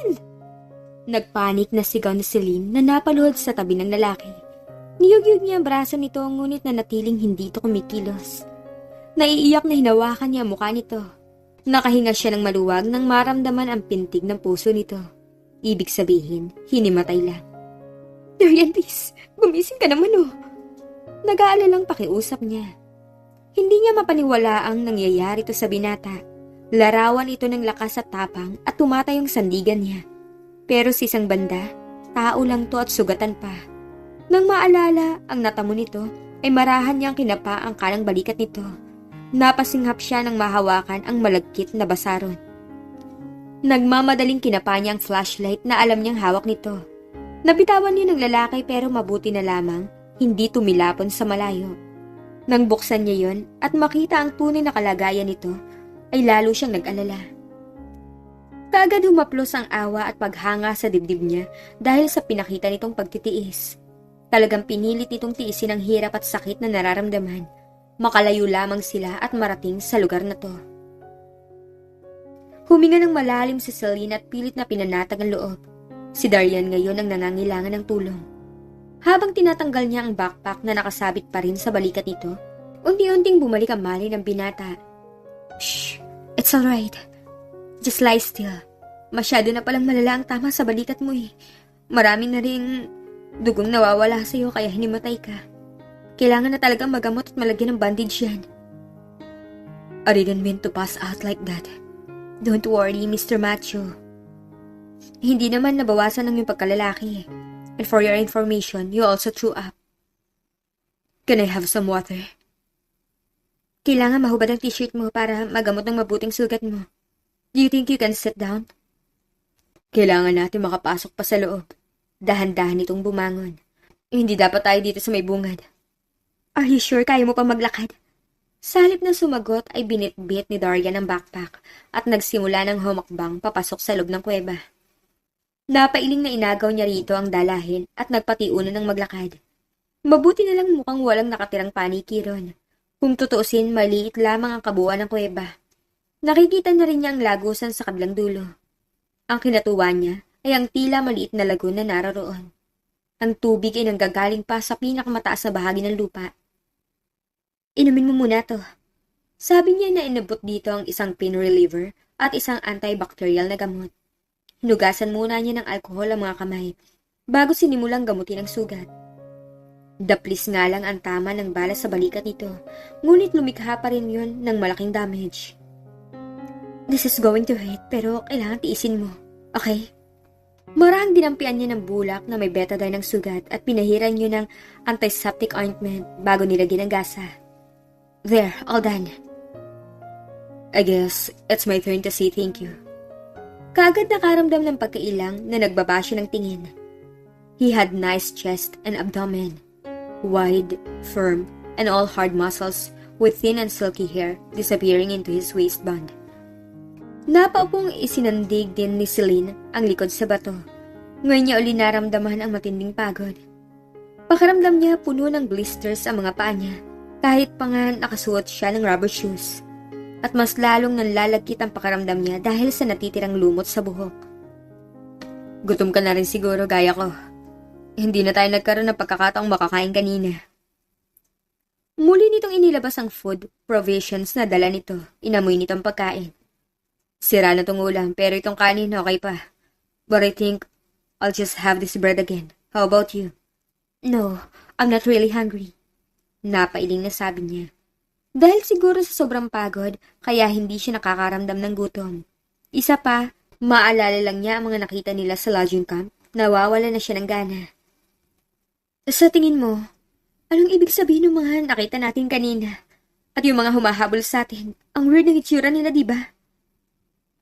yan? Nagpanik na sigaw ni Celine na napaluhod sa tabi ng lalaki. Niyugyug niya ang braso nito ngunit na natiling hindi ito kumikilos. Naiiyak na hinawakan niya ang mukha nito. Nakahinga siya ng maluwag nang maramdaman ang pintig ng puso nito. Ibig sabihin, hinimatay lang. Darian, please. Gumising ka naman oh. Nag-aalalang pakiusap niya. Hindi niya mapaniwala ang nangyayari to sa binata. Larawan ito ng lakas at tapang at tumatay ang sandigan niya. Pero sa isang banda, tao lang to at sugatan pa. Nang maalala ang natamo nito, ay marahan niyang kinapa ang kanang balikat nito. Napasinghap siya nang mahawakan ang malagkit na basaron. Nagmamadaling kinapa niya ang flashlight na alam niyang hawak nito. Nabitawan niya ng lalaki pero mabuti na lamang, hindi tumilapon sa malayo. Nang buksan niya yon at makita ang tunay na kalagayan nito, ay lalo siyang nag-alala. Kaagad humaplos ang awa at paghanga sa dibdib niya dahil sa pinakita nitong pagtitiis. Talagang pinilit nitong tiisin ang hirap at sakit na nararamdaman. Makalayo lamang sila at marating sa lugar na to. Huminga ng malalim si Celine at pilit na pinanatag ang loob. Si Darian ngayon ang nangangailangan ng tulong. Habang tinatanggal niya ang backpack na nakasabit pa rin sa balikat nito, unti-unting bumalik ang mali ng binata. Shh! It's alright. Just lie still. Masyado na palang malala ang tama sa balikat mo eh. Marami na rin dugong nawawala sa'yo kaya hinimatay ka. Kailangan na talagang magamot at malagyan ng bandage yan. I didn't mean to pass out like that. Don't worry, Mr. Macho. Hindi naman nabawasan ng iyong pagkalalaki. And for your information, you also threw up. Can I have some water? Kailangan mahubad ang t-shirt mo para magamot ng mabuting sugat mo. Do you think you can sit down? Kailangan natin makapasok pa sa loob. Dahan-dahan itong bumangon. Hindi dapat tayo dito sa may bungad. Are you sure kaya mo pa maglakad? Sa na sumagot ay binitbit ni Darian ang backpack at nagsimula ng humakbang papasok sa loob ng kuweba. Napailing na inagaw niya rito ang dalahin at nagpatiunan ng maglakad. Mabuti na lang mukhang walang nakatirang paniki ron. Kung tutuusin, maliit lamang ang kabuuan ng kuweba. Nakikita na rin niya ang lagusan sa kablang dulo. Ang kinatuwa niya ay ang tila maliit na lagun na naroroon. Ang tubig ay nanggagaling pa sa pinakamataas na bahagi ng lupa. Inumin mo muna to. Sabi niya na inabot dito ang isang pain reliever at isang antibacterial na gamot. Hinugasan muna niya ng alkohol ang mga kamay bago sinimulang gamutin ang sugat. Daplis nga lang ang tama ng bala sa balikat nito, ngunit lumikha pa rin yun ng malaking damage. This is going to hurt pero kailangan tiisin mo, okay? Marang dinampian niya ng bulak na may betadine ng sugat at pinahiran niyo ng antiseptic ointment bago nilagyan ng gasa. There, all done. I guess it's my turn to say thank you. Kaagad nakaramdam ng pagkailang na nagbaba siya ng tingin. He had nice chest and abdomen. Wide, firm, and all hard muscles with thin and silky hair disappearing into his waistband. Napaupong isinandig din ni Celine ang likod sa bato. Ngayon niya uli naramdaman ang matinding pagod. Pakaramdam niya puno ng blisters ang mga paa niya kahit pa nga nakasuot siya ng rubber shoes. At mas lalong nanlalagkit ang pakaramdam niya dahil sa natitirang lumot sa buhok. Gutom ka na rin siguro gaya ko. Hindi na tayo nagkaroon ng pagkakataong makakain kanina. Muli nitong inilabas ang food provisions na dala nito. Inamoy nitong pagkain. Sira na tong ulam pero itong kanin okay pa. But I think I'll just have this bread again. How about you? No, I'm not really hungry. Napailing na sabi niya. Dahil siguro sa sobrang pagod, kaya hindi siya nakakaramdam ng gutom. Isa pa, maalala lang niya ang mga nakita nila sa lodging camp, nawawala na siya ng gana. Sa tingin mo, anong ibig sabihin ng mga nakita natin kanina? At yung mga humahabol sa atin, ang weird ng itsura nila, di ba?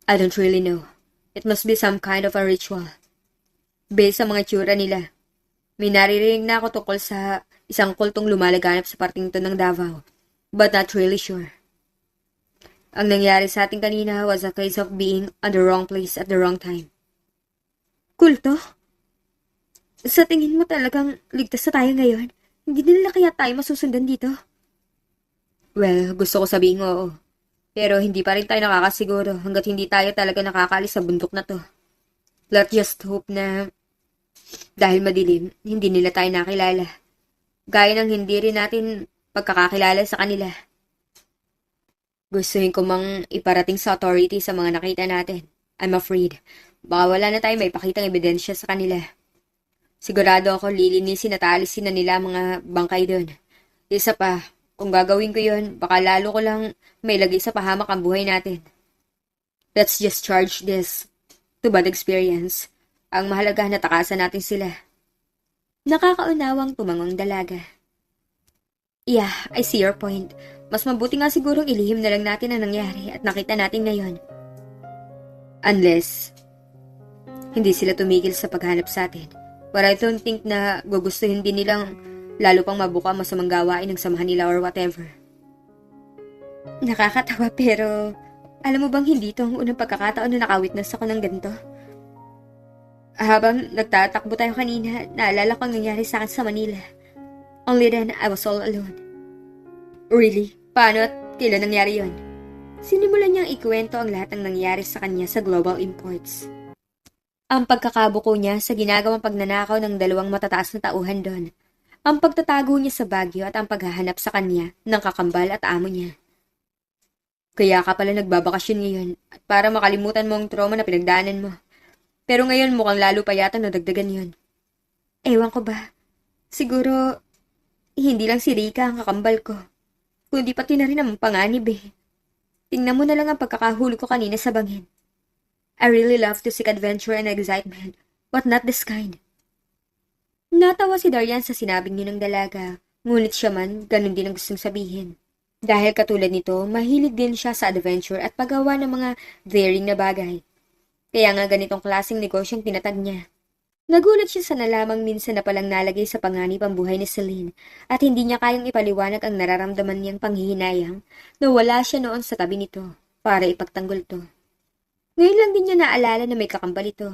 I don't really know. It must be some kind of a ritual. Based sa mga itsura nila. May naririnig na ako tungkol sa isang kultong lumalaganap sa parting to ng Davao. But not really sure. Ang nangyari sa atin kanina was a case of being on the wrong place at the wrong time. Kulto? Sa tingin mo talagang ligtas na tayo ngayon? Hindi nila kaya tayo masusundan dito? Well, gusto ko sabihin oo. Pero hindi pa rin tayo nakakasiguro hanggat hindi tayo talaga nakakaalis sa bundok na to. Let's just hope na dahil madilim, hindi nila tayo nakilala. Gaya ng hindi rin natin pagkakakilala sa kanila. Gustuhin ko mang iparating sa authority sa mga nakita natin. I'm afraid. Baka wala na tayo may pakitang ebidensya sa kanila. Sigurado ako lilinisin at alisin na nila mga bangkay doon. Isa pa, kung gagawin ko yun, baka lalo ko lang may lagay sa pahamak ang buhay natin. Let's just charge this to bad experience. Ang mahalaga na takasan natin sila. Nakakaunawang tumangong dalaga. Yeah, I see your point. Mas mabuti nga sigurong ilihim na lang natin ang nangyari at nakita natin ngayon. Unless, hindi sila tumigil sa paghanap sa atin. But I don't think na gugustuhin din nilang lalo pang mabuka ang masamang gawain ng samahan nila or whatever. Nakakatawa pero alam mo bang hindi ito ang unang pagkakataon na nakawitness ako ng ganito? Habang nagtatakbo tayo kanina, naalala ko ang nangyari sa akin sa Manila. Only then, I was all alone. Really? Paano at kailan nangyari yon? Sinimulan niyang ikwento ang lahat ng nangyari sa kanya sa Global Imports. Ang pagkakabuko niya sa ginagawang pagnanakaw ng dalawang matataas na tauhan doon. Ang pagtatago niya sa Baguio at ang paghahanap sa kanya ng kakambal at amo niya. Kaya ka pala nagbabakasyon ngayon at para makalimutan mo ang trauma na pinagdaanan mo. Pero ngayon mukhang lalo pa yata nadagdagan yun. Ewan ko ba? Siguro, hindi lang si Rika ang kakambal ko. Kundi pati na rin ang panganib eh. Tingnan mo na lang ang pagkakahuli ko kanina sa bangin. I really love to seek adventure and excitement, but not this kind. Natawa si Darian sa sinabing niyo ng dalaga, ngunit siya man, ganun din ang gustong sabihin. Dahil katulad nito, mahilig din siya sa adventure at paggawa ng mga daring na bagay. Kaya nga ganitong klaseng negosyong tinatag niya. Nagulat siya sa nalamang minsan na palang nalagay sa panganib ang buhay ni Celine at hindi niya kayang ipaliwanag ang nararamdaman niyang panghihinayang na wala siya noon sa tabi nito para ipagtanggol to. Ngayon lang din niya naalala na may kakambal ito.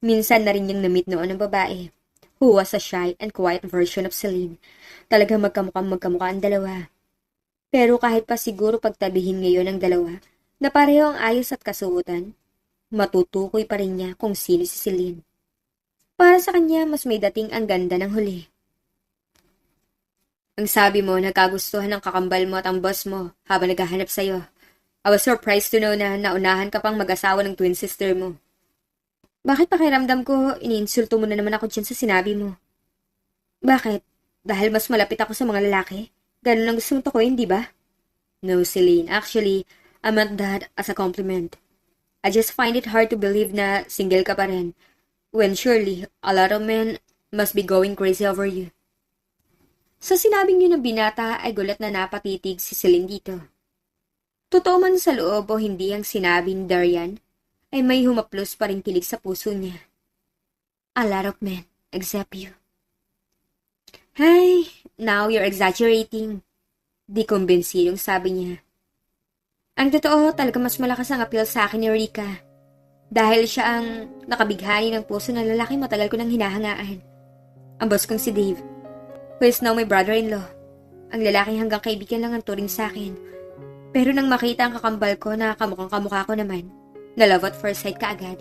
Minsan na rin niyang namit noon ang babae who was a shy and quiet version of Celine. Talagang magkamukhang magkamukha ang dalawa. Pero kahit pa siguro pagtabihin ngayon ang dalawa na pareho ang ayos at kasuotan, matutukoy pa rin niya kung sino si Celine. Para sa kanya, mas may dating ang ganda ng huli. Ang sabi mo, nagkagustuhan ng kakambal mo at ang boss mo habang naghahanap sa'yo. I was surprised to know na naunahan ka pang mag-asawa ng twin sister mo. Bakit pakiramdam ko, iniinsulto mo na naman ako dyan sa sinabi mo? Bakit? Dahil mas malapit ako sa mga lalaki? Ganun ang gusto mong tukoy, di ba? No, Celine. Actually, I meant that as a compliment. I just find it hard to believe na single ka pa rin when surely a lot of men must be going crazy over you. Sa sinabing niyo ng binata ay gulat na napatitig si Celine dito. Totoo man sa loob o hindi ang sinabing Darian, ay may humaplos pa rin kilig sa puso niya. A lot of men, except you. Hey, now you're exaggerating. Di kumbinsidong sabi niya. Ang totoo, talaga mas malakas ang appeal sa akin ni Rika. Dahil siya ang nakabighani ng puso ng lalaki matagal ko nang hinahangaan. Ang boss kong si Dave, who is now my brother-in-law. Ang lalaki hanggang kaibigan lang ang turing sa akin. Pero nang makita ang kakambal ko na kamukhang kamukha ko naman, na at first sight ka agad.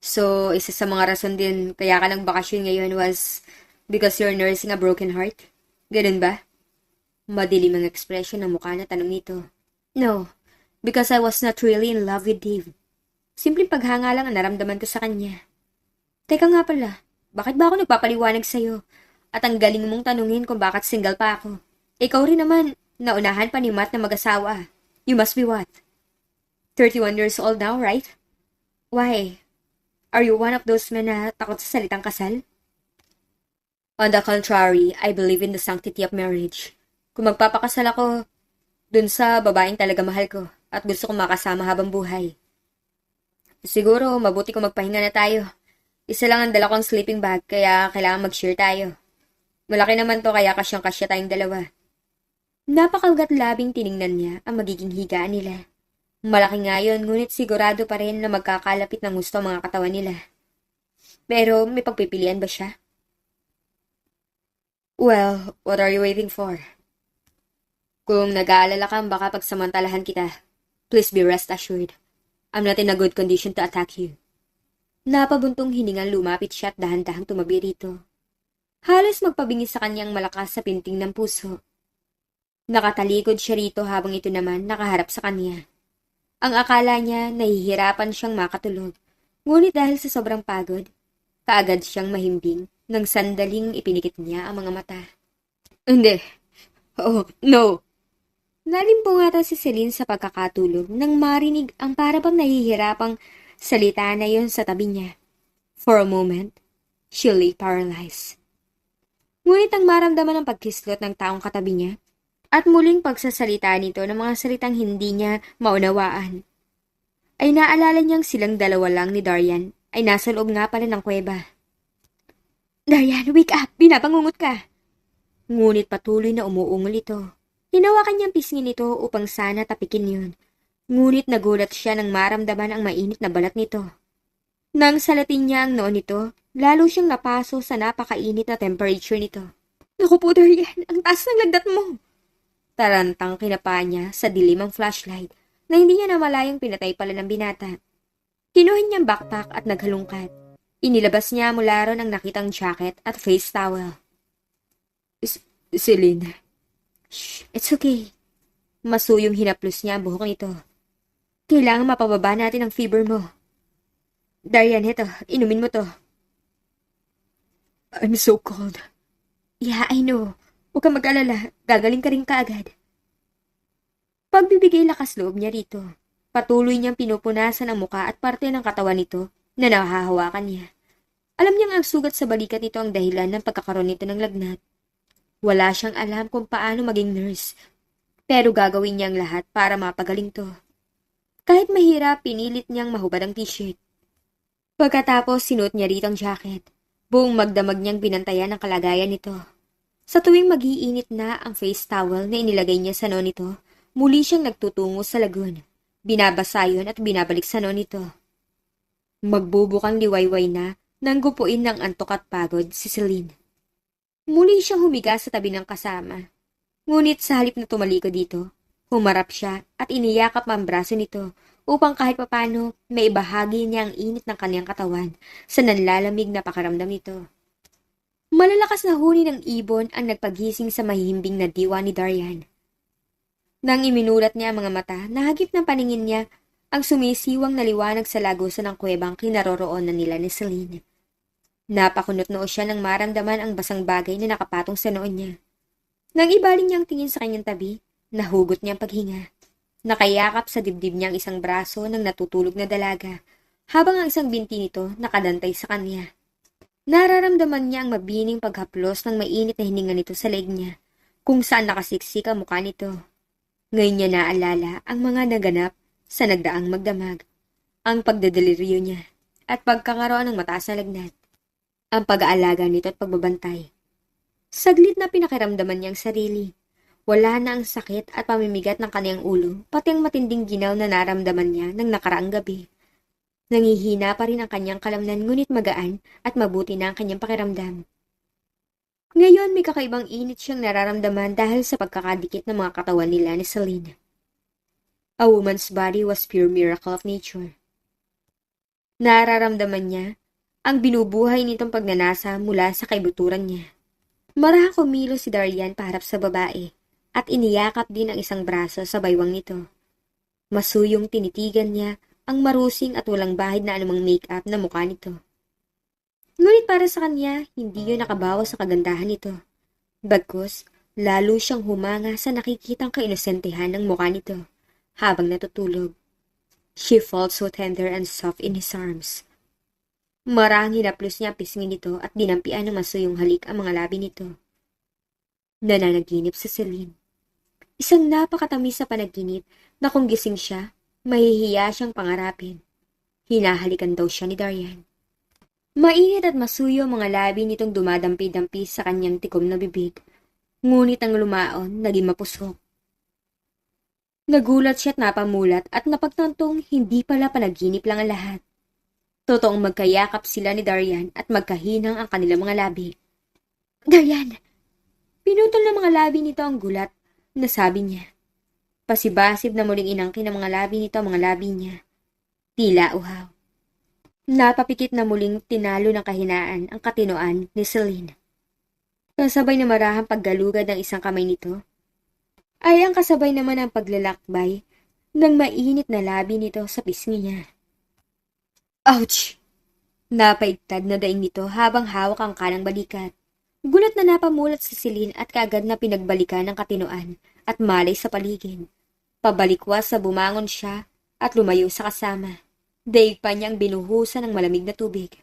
So, isa sa mga rason din kaya ka ng bakasyon ngayon was because you're nursing a broken heart? Ganun ba? Madilim ang ekspresyon ng mukha na tanong nito. No, because I was not really in love with Dave. Simpleng paghanga lang ang naramdaman ko sa kanya. Teka nga pala, bakit ba ako nagpapaliwanag sa'yo? At ang galing mong tanungin kung bakit single pa ako. Ikaw rin naman, naunahan pa ni Matt na mag-asawa. You must be what? 31 years old now, right? Why? Are you one of those men na takot sa salitang kasal? On the contrary, I believe in the sanctity of marriage. Kung magpapakasal ako, dun sa babaeng talaga mahal ko at gusto kong makasama habang buhay. Siguro, mabuti kung magpahinga na tayo. Isa lang ang dala kong sleeping bag, kaya kailangan mag-share tayo. Malaki naman to, kaya kasyang-kasya tayong dalawa. Napakagat labing tiningnan niya ang magiging higaan nila. Malaki nga yun, ngunit sigurado pa rin na magkakalapit ng gusto ang mga katawan nila. Pero may pagpipilian ba siya? Well, what are you waiting for? Kung nag-aalala ka, baka pagsamantalahan kita. Please be rest assured. I'm not in a good condition to attack you. Napabuntong hiningang lumapit siya at dahan-dahang tumabi rito. Halos magpabingis sa kanyang malakas sa pinting ng puso. Nakatalikod siya rito habang ito naman nakaharap sa kanya. Ang akala niya nahihirapan siyang makatulog, ngunit dahil sa sobrang pagod, kaagad siyang mahimbing nang sandaling ipinikit niya ang mga mata. Hindi. Oh, no. Nalimbungata si Celine sa pagkakatulog nang marinig ang para bang nahihirapang salita na yon sa tabi niya. For a moment, she lay paralyzed. Ngunit ang maramdaman ng pagkislot ng taong katabi niya at muling pagsasalita nito ng mga salitang hindi niya maunawaan, ay naalala niyang silang dalawa lang ni Darian ay nasa loob nga pala ng kuweba. Darian, wake up! Binabangungot ka! Ngunit patuloy na umuungol ito. Hinawakan niyang pisngin ito upang sana tapikin yun. Ngunit nagulat siya nang maramdaman ang mainit na balat nito. Nang salatin niya ang noon nito, lalo siyang napaso sa napakainit na temperature nito. Naku po, Darian, ang taas ng lagdat mo! Tarantang kinapa niya sa dilim ang flashlight na hindi niya namalayang pinatay pala ng binata. Kinuhin niyang backpack at naghalungkat. Inilabas niya mula ron ang nakitang jacket at face towel. Celine. Shh, it's okay. Masuyong hinaplos niya ang buhok nito. Kailangan mapababa natin ang fever mo. Darian, ito, inumin mo to. I'm so cold. Yeah, I know. Huwag kang mag-alala, gagaling ka rin kaagad. Pagbibigay lakas loob niya rito, patuloy niyang pinupunasan ang muka at parte ng katawan nito na nahahawakan niya. Alam niyang ang sugat sa balikat nito ang dahilan ng pagkakaroon nito ng lagnat. Wala siyang alam kung paano maging nurse, pero gagawin niyang lahat para mapagaling to. Kahit mahirap, pinilit niyang mahubad ang t-shirt. Pagkatapos, sinuot niya rito ang jacket. Buong magdamag niyang binantayan ang kalagayan nito. Sa tuwing magiinit na ang face towel na inilagay niya sa noon nito, muli siyang nagtutungo sa lagun. Binabasa yun at binabalik sa noon nito. Magbubukang liwayway na nang gupuin ng antok at pagod si Celine. Muli siyang humiga sa tabi ng kasama. Ngunit sa halip na tumaliko dito, humarap siya at iniyakap ang braso nito upang kahit papano may bahagi niya ang init ng kanyang katawan sa nanlalamig na pakaramdam nito. Malalakas na huni ng ibon ang nagpagising sa mahihimbing na diwa ni Darian. Nang iminulat niya ang mga mata, nahagip ng paningin niya ang sumisiwang na liwanag sa lagusan ng kuwebang kinaroroonan nila ni Celine. Napakunot noo siya nang maramdaman ang basang bagay na nakapatong sa noon niya. Nang ibaling niyang tingin sa kanyang tabi, nahugot niya ang paghinga. Nakayakap sa dibdib niyang isang braso ng natutulog na dalaga, habang ang isang binti nito nakadantay sa kanya. Nararamdaman niya ang mabining paghaplos ng mainit na hininga nito sa leg niya, kung saan nakasiksik ang mukha nito. Ngayon niya naalala ang mga naganap sa nagdaang magdamag, ang pagdedeliryo niya, at pagkakaroon ng mataas na lagnat, ang pag-aalaga nito at pagbabantay. Saglit na pinakiramdaman niyang sarili. Wala na ang sakit at pamimigat ng kaniyang ulo, pati ang matinding ginaw na naramdaman niya ng nakaraang gabi. Nangihina pa rin ang kanyang kalamnan ngunit magaan at mabuti na ang kanyang pakiramdam. Ngayon may kakaibang init siyang nararamdaman dahil sa pagkakadikit ng mga katawan nila ni Celine. A woman's body was pure miracle of nature. Nararamdaman niya ang binubuhay nitong pagnanasa mula sa kaibuturan niya. Maraha kumilo si Darian paharap sa babae at iniyakap din ang isang braso sa baywang nito. Masuyong tinitigan niya ang marusing at walang bahid na anumang make-up na mukha nito. Ngunit para sa kanya, hindi yun nakabawas sa kagandahan nito. Bagkus, lalo siyang humanga sa nakikitang kainosentehan ng mukha nito habang natutulog. She felt so tender and soft in his arms. Marang hinaplos niya pisngin nito at dinampian ng masuyong halik ang mga labi nito. Nananaginip si Celine. Isang napakatamis sa panaginip na kung gising siya, mahihiya siyang pangarapin. Hinahalikan daw siya ni Darian. Mainit at masuyo mga labi nitong dumadampi-dampi sa kanyang tikom na bibig. Ngunit ang lumaon, naging mapusok. Nagulat siya at napamulat at napagtantong hindi pala panaginip lang ang lahat. Totoong magkayakap sila ni Darian at magkahinang ang kanilang mga labi. Darian! Pinutol ng mga labi nito ang gulat na sabi niya. Pasibasib na muling inangkin ng mga labi nito ang mga labi niya. Tila uhaw. Napapikit na muling tinalo ng kahinaan ang katinoan ni Celine. Kasabay na marahang paggalugad ng isang kamay nito, ay ang kasabay naman ang paglalakbay ng mainit na labi nito sa pisngi niya. Ouch! Napaigtad na daing nito habang hawak ang kanang balikat. Gulat na napamulat si Celine at kaagad na pinagbalikan ng katinoan at malay sa paligid. Pabalikwas sa bumangon siya at lumayo sa kasama. Daig pa niyang binuhusan ng malamig na tubig.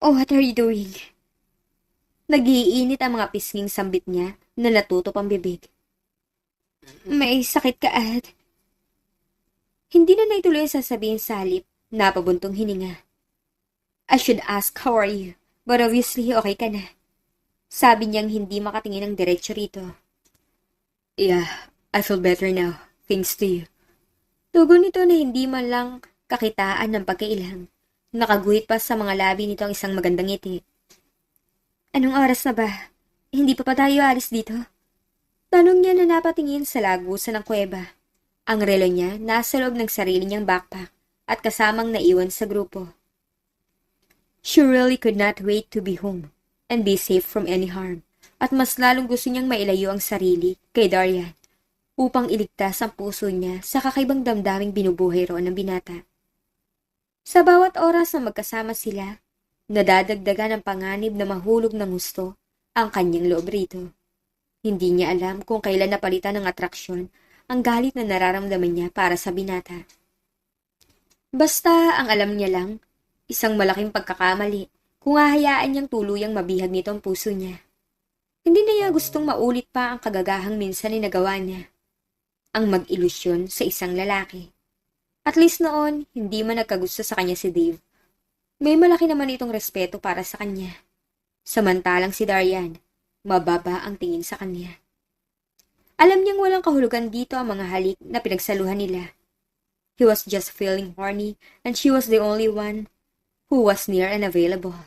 Oh, what are you doing? Nagiinit ang mga pisnging sambit niya na natuto pang bibig. May sakit ka at... Hindi na naituloy ang sasabihin sa halip, napabuntong hininga. I should ask how are you, but obviously okay ka na. Sabi niyang hindi makatingin ng diretsyo rito. Yeah, I feel better now, thanks to you. Tugon nito na hindi man lang kakitaan ng pagkailang. Nakaguhit pa sa mga labi nito ang isang magandang ngiti. Anong oras na ba? Hindi pa pa tayo alis dito? Tanong niya na napatingin sa lagusan ng kuweba. Ang relo niya nasa loob ng sarili niyang backpack at kasamang naiwan sa grupo. She really could not wait to be home and be safe from any harm at mas lalong gusto niyang mailayo ang sarili kay Darian upang iligtas ang puso niya sa kakaibang damdaming binubuhay roon ng binata. Sa bawat oras na magkasama sila, Nadadagdagan ng panganib na mahulog ng gusto ang kanyang loob rito. Hindi niya alam kung kailan napalitan ng atraksyon ang galit na nararamdaman niya para sa binata. Basta ang alam niya lang, isang malaking pagkakamali kung hahayaan niyang tuluyang mabihag nito ang puso niya. Hindi na niya gustong maulit pa ang kagagahang minsan ni nagawa niya. Ang mag-ilusyon sa isang lalaki. At least noon, hindi man nagkagusto sa kanya si Dave may malaki naman itong respeto para sa kanya. Samantalang si Darian, mababa ang tingin sa kanya. Alam niyang walang kahulugan dito ang mga halik na pinagsaluhan nila. He was just feeling horny and she was the only one who was near and available.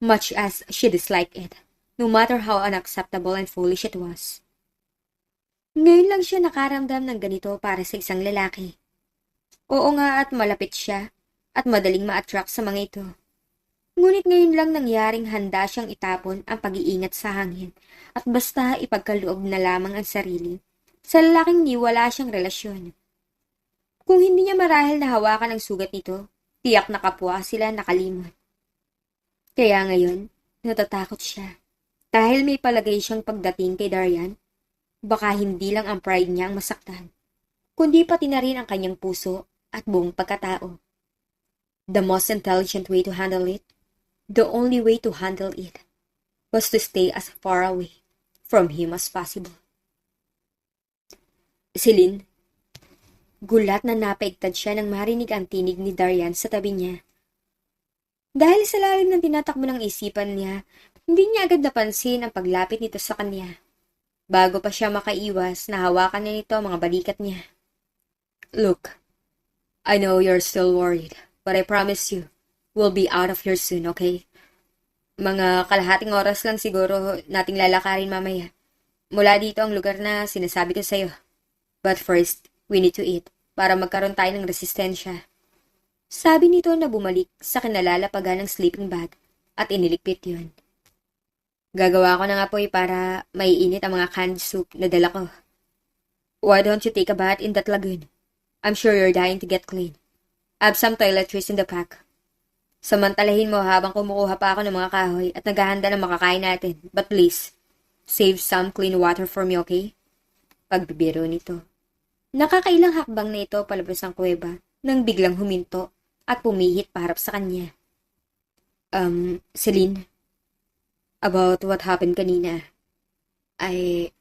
Much as she disliked it, no matter how unacceptable and foolish it was. Ngayon lang siya nakaramdam ng ganito para sa isang lalaki. Oo nga at malapit siya at madaling ma-attract sa mga ito. Ngunit ngayon lang nangyaring handa siyang itapon ang pag-iingat sa hangin at basta ipagkaloob na lamang ang sarili sa lalaking ni wala siyang relasyon. Kung hindi niya marahil na hawakan ang sugat nito, tiyak na kapwa sila nakalimot. Kaya ngayon, natatakot siya. Dahil may palagay siyang pagdating kay Darian, baka hindi lang ang pride niya ang masaktan, kundi pati na rin ang kanyang puso at buong pagkatao. The most intelligent way to handle it, the only way to handle it, was to stay as far away from him as possible. Celine, gulat na napaigtad siya nang marinig ang tinig ni Darian sa tabi niya. Dahil sa lalim ng tinatakbo ng isipan niya, hindi niya agad napansin ang paglapit nito sa kanya. Bago pa siya makaiwas, nahawakan niya nito ang mga balikat niya. Look, I know you're still worried. But I promise you, we'll be out of here soon, okay? Mga kalahating oras lang siguro nating lalakarin mamaya. Mula dito ang lugar na sinasabi ko sa'yo. But first, we need to eat para magkaroon tayo ng resistensya. Sabi nito na bumalik sa kinalalapagan ng sleeping bag at inilikpit yun. Gagawa ko na nga po eh para maiinit ang mga canned soup na dala ko. Why don't you take a bath in that lagoon? I'm sure you're dying to get clean. I have some toiletries in the pack. Samantalahin mo habang kumukuha pa ako ng mga kahoy at naghahanda ng makakain natin. But please, save some clean water for me, okay? Pagbibiro nito. Nakakailang hakbang na ito palabas ng kuweba nang biglang huminto at pumihit paharap sa kanya. Um, Celine, about what happened kanina. I,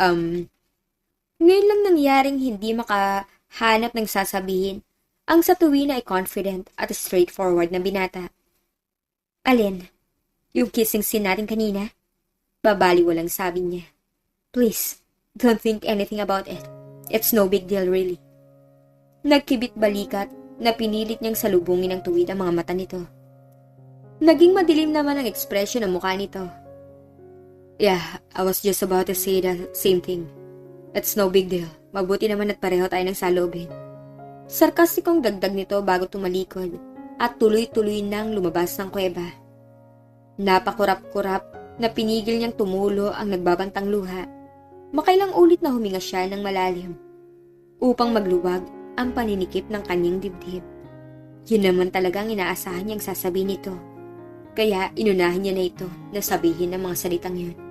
um, ngayon lang nangyaring hindi makahanap ng sasabihin ang sa tuwi na ay confident at straightforward na binata. Alin, yung kissing scene natin kanina? Babali walang sabi niya. Please, don't think anything about it. It's no big deal really. Nagkibit balikat na pinilit niyang salubungin ng tuwid ang mga mata nito. Naging madilim naman ang ekspresyon ng mukha nito. Yeah, I was just about to say the same thing. It's no big deal. Mabuti naman at pareho tayo ng salubin. Sarkastikong dagdag nito bago tumalikod at tuloy-tuloy nang lumabas ng kuweba. Napakurap-kurap na pinigil niyang tumulo ang nagbabantang luha. Makailang ulit na huminga siya ng malalim upang magluwag ang paninikip ng kanyang dibdib. Yun naman talagang inaasahan niyang sasabihin nito. Kaya inunahan niya na ito na sabihin ang mga salitang yun.